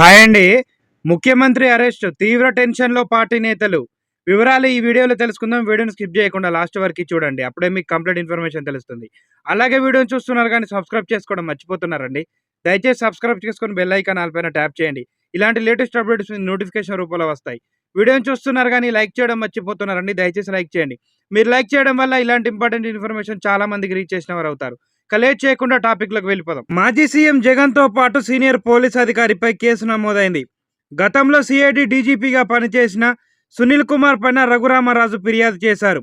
Hi అండి. ముఖ్యమంత్రి arrest తీవ్ర టెన్షన్లో పార్టీ నేతలు. వివరాలు ఈ వీడియోలో తెలుసుకుందాం. వీడియోని స్కిప్ చేయకుండా లాస్ట్ వరకు చూడండి. అప్పుడే మీకు కంప్లీట్ ఇన్ఫర్మేషన్ తెలుస్తుంది. అలాగే వీడియోని చూస్తున్నారు కానీ సబ్స్క్రైబ్ చేసుకోవడం మర్చిపోతున్నారండి. దయచేసి సబ్స్క్రైబ్ చేసుకొని బెల్ ఐకాన్ ఆల్పైన ట్యాప్ చేయండి. ఇలాంటి లేటెస్ట్ అప్డేట్స్ నోటిఫికేషన్ రూపంలో వస్తాయి. వీడియోని చూస్తున్నారు కానీ లైక్ చేయడం మర్చిపోతున్నారండి. దయచేసి లైక్ చేయండి. మీరు లైక్ చేయడం వల్ల ఇలాంటి ఇంపార్టెంట్ ఇన్ఫర్మేషన్ చాలామందికి రీచ్ చేసిన వారు అవుతారు. కలే చేయకుండా టాపిక్లకు వెళ్ళిపోదాం. మాజీ సీఎం జగన్తో పాటు సీనియర్ పోలీస్ అధికారిపై కేసు నమోదైంది. గతంలో సిఐడి డీజీపీగా పనిచేసిన సునీల్ కుమార్ పైన రఘురామరాజు ఫిర్యాదు చేశారు.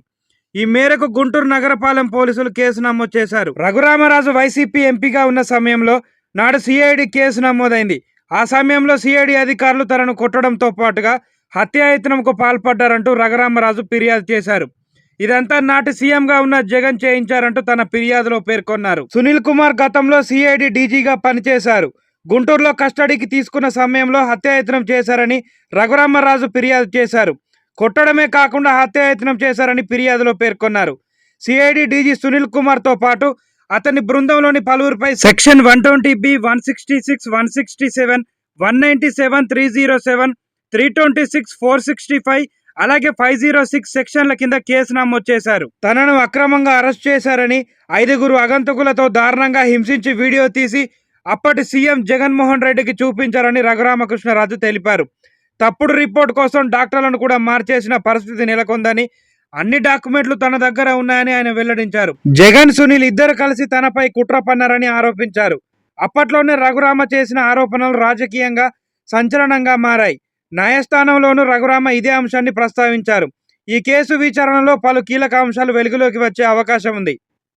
ఈ మేరకు గుంటూరు నగరపాలెం పోలీసులు కేసు నమోదు చేశారు. రఘురామరాజు వైసీపీ ఎంపీగా ఉన్న సమయంలో నాడు సిఐడి కేసు నమోదైంది. ఆ సమయంలో సిఐడి అధికారులు తనను కొట్టడంతో పాటుగా హత్యాయత్నంకు పాల్పడ్డారంటూ రఘురామరాజు ఫిర్యాదు చేశారు. ఇదంతా నాటి సీఎంగా ఉన్న జగన్ చేయించారంటూ తన ఫిర్యాదులో పేర్కొన్నారు. సునీల్ కుమార్ గతంలో సిఐడి డీజీగా పనిచేశారు. గుంటూరులో కస్టడీకి తీసుకున్న సమయంలో హత్యాయత్నం చేశారని రఘురామరాజు ఫిర్యాదు చేశారు. కొట్టడమే కాకుండా హత్యాయత్నం చేశారని ఫిర్యాదులో పేర్కొన్నారు. సిఐడి డీజీ సునీల్ కుమార్తో పాటు అతని బృందంలోని పలువురిపై section one twenty B one sixty six one sixty seven one ninety seven three zero seven three twenty six four sixty five అలాగే ఫైవ్ జీరో సిక్స్ సెక్షన్ల కింద కేసు నమోదు చేశారు. తనను అక్రమంగా అరెస్ట్ చేశారని ఐదుగురు అగంతకులతో దారుణంగా హింసించి వీడియో తీసి అప్పటి సీఎం జగన్మోహన్ రెడ్డికి చూపించారని రఘురామకృష్ణరాజు తెలిపారు. తప్పుడు రిపోర్ట్ కోసం డాక్టర్లను కూడా మార్చేసిన పరిస్థితి నెలకొందని అన్ని డాక్యుమెంట్లు తన దగ్గర ఉన్నాయని ఆయన వెల్లడించారు. జగన్ సునీల్ ఇద్దరు కలిసి తనపై కుట్ర పన్నారని ఆరోపించారు. అప్పట్లోనే రఘురామ చేసిన ఆరోపణలు రాజకీయంగా సంచలనంగా మారాయి. న్యాయస్థానంలోనూ రఘురామ ఇదే అంశాన్ని ప్రస్తావించారు. ఈ కేసు విచారణలో పలు కీలక అంశాలు వెలుగులోకి వచ్చే అవకాశం ఉంది.